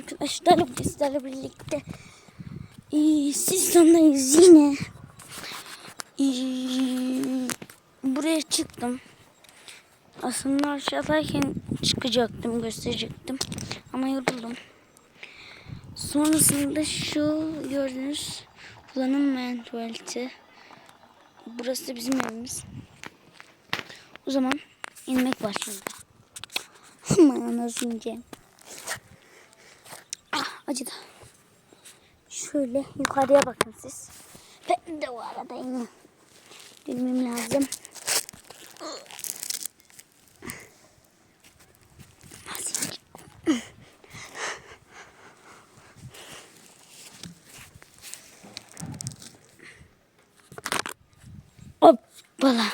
arkadaşlar bizlerle birlikte. Ee, siz sonundayız yine ee, buraya çıktım. Aslında aşağıdayken çıkacaktım gösterecektim ama yoruldum. Sonrasında şu gördüğünüz kullanılmayan tuvaleti. Burası bizim evimiz. O zaman inmek nasıl ineceğim Ah acıdı. Şöyle yukarıya bakın siz. Ben de o arada ineyim. Bilmem lazım. Hoppala.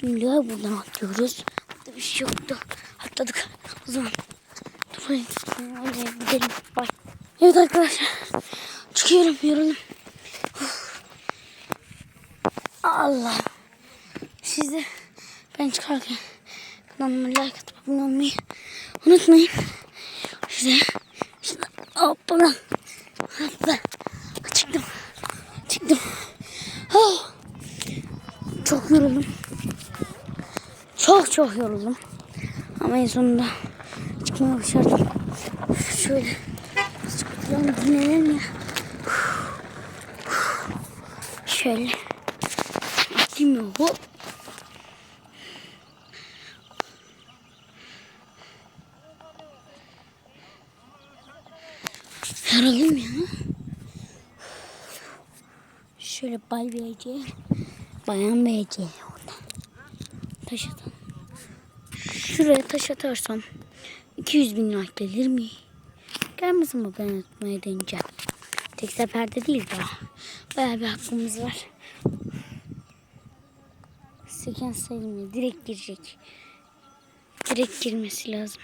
Şimdi buradan atlıyoruz. Burada bir şey yoktu. Atladık. O zaman tuvalete gidelim. Bay. Evet arkadaşlar. Çıkıyorum yoruldum. Allah. Siz de ben çıkarken kanalıma like atıp abone olmayı unutmayın. Size işte hoppala. Hoppa. Çıktım. Çıktım. Oh. Çok yoruldum. Çok çok yoruldum. Ama en sonunda çıkmaya başardım. Şöyle oturalım dinlenelim ya. Şöyle atayım ya. Hop. Yoruldum ya. Şöyle bay BC. Bayan BC orada. Şuraya taş atarsam 200 bin like gelir mi? Gelmesin mi ben atmaya deneyeceğim. Tek seferde değil daha. Bayağı bir hakkımız var. Seken sayılmıyor. Direkt girecek. Direkt girmesi lazım.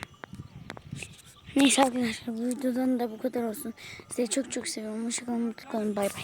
Neyse arkadaşlar bu videodan da bu kadar olsun. Sizi çok çok seviyorum. Hoşçakalın. Mutlu kalın. Bay bay.